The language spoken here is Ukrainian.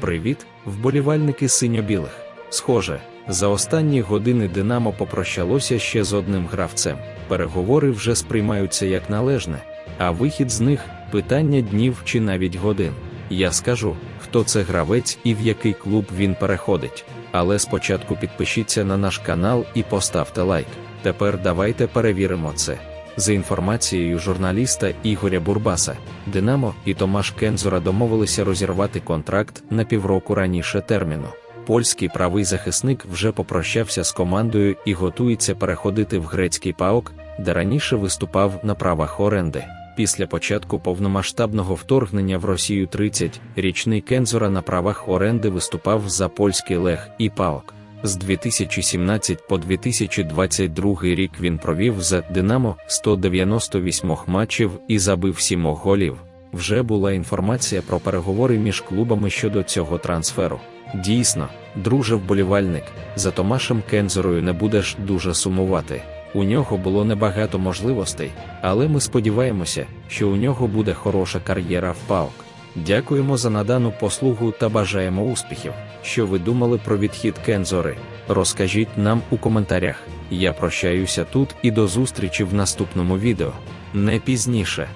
Привіт, вболівальники синьо-білих. Схоже, за останні години Динамо попрощалося ще з одним гравцем. Переговори вже сприймаються як належне, а вихід з них питання днів чи навіть годин. Я скажу, хто це гравець і в який клуб він переходить. Але спочатку підпишіться на наш канал і поставте лайк. Тепер давайте перевіримо це. За інформацією журналіста Ігоря Бурбаса, Динамо і Томаш Кензора домовилися розірвати контракт на півроку раніше терміну. Польський правий захисник вже попрощався з командою і готується переходити в грецький ПАОК, де раніше виступав на правах оренди. Після початку повномасштабного вторгнення в Росію 30-річний Кензора на правах оренди виступав за польський Лег і ПАОК. З 2017 по 2022 рік він провів за Динамо 198 матчів і забив 7 голів. Вже була інформація про переговори між клубами щодо цього трансферу. Дійсно, друже вболівальник, за Томашем Кензерою не будеш дуже сумувати. У нього було небагато можливостей, але ми сподіваємося, що у нього буде хороша кар'єра в ПАОК. Дякуємо за надану послугу та бажаємо успіхів. Що ви думали про відхід Кензори? Розкажіть нам у коментарях. Я прощаюся тут і до зустрічі в наступному відео. Не пізніше.